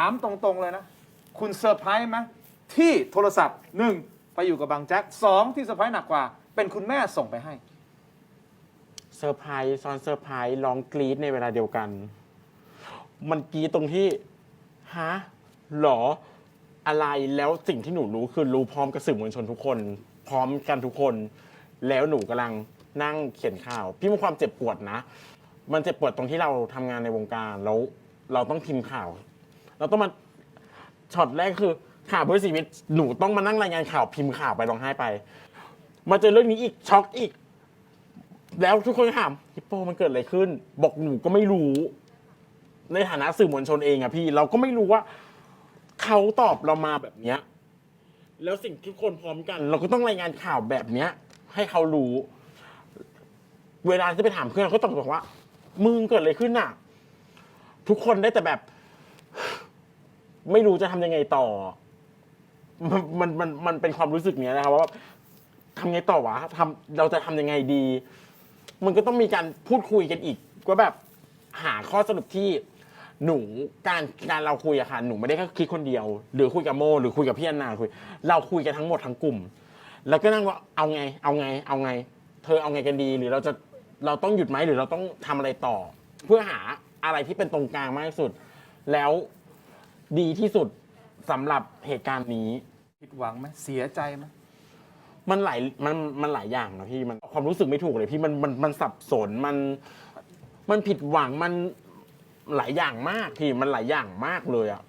ามตรงๆเลยนะ คุณเซอร์ไพรส์ไหมที่โทรศัพท์หนึ่งไปอยู่กับบางแจ็คสองที่เซอร์ไพรส์หนักกว่า เป็นคุณแม่ส่งไปให้ เซอร์ไพรส์ซ้อนเซอร์ไพรส์ร้องกรี๊ดในเวลาเดียวกัน มันกรี๊ดตรงที่ฮะหรออะไรแล้วสิ่งที่หนูรู้คือรู้พร้อมกับสื่อมวลชนทุกคน พร้อมกันทุกคน แล้วหนูกำลังนั่งเขียนข่าว พี่มีความเจ็บปวดนะ มันเจ็บปวดตรงที่เราทำงานในวงการแล้วเราต้องพิมพ์ข่าว เราต้องมาช็อตแรกคือข่าวเพื่อชีวิตหนูต้องมานั่งรายงานข่าวพิมพ์ข่าวไปร้องไห้ไป มาเจอเรื่องนี้อีกช็อกอีก แล้วทุกคนก็ถามฮิปโปมันเกิดอะไรขึ้น บอกหนูก็ไม่รู้ ในฐานะสื่อมวลชนเองอะพี่ เราก็ไม่รู้ว่าเขาตอบเรามาแบบเนี้ย แล้วสิ่งที่คนพร้อมกัน เราก็ต้องรายงานข่าวแบบเนี้ย ให้เขารู้ เวลาที่ไปถามเพื่อนเขาตองบอกว่า มึงเกิดอะไรขึ้นน่ะทุกคนได้แต่แบบ ไม่รู้จะทำยังไงต่อ มันมันมันเป็นความรู้สึกเนี้ยนะครับว่าทำไงต่อวะทำเราจะทำยังไงดี มันก็ต้องมีการพูดคุยกันอีกว่าแบบหาข้อสรุปที่หนูการการเราคุยอะค่ะหนูไม่ได้แค่คิดคนเดียว หรือคุยกับโม หรือคุยกับพี่แอนนาคุย เราคุยกันทั้งหมดทั้งกลุ่ม แล้วก็นั่งว่าเอาไง เอาไง เอาไง เธอเอาไงกันดี หรือเราจะเราต้องหยุดไหมหรือเราต้องทำอะไรต่อ เพื่อหาอะไรที่เป็นตรงกลางมากที่สุด แล้ว ดีที่สุดสำหรับเหตุการณ์นี้ ผิดหวังไหมเสียใจไหมมันหลายมันมันหลายอย่างนะพี่มันความรู้สึกไม่ถูกเลยพี่มันมันมันสับสนมันมันผิดหวังมันหลายอย่างมากพี่มันหลายอย่างมากเลยอะ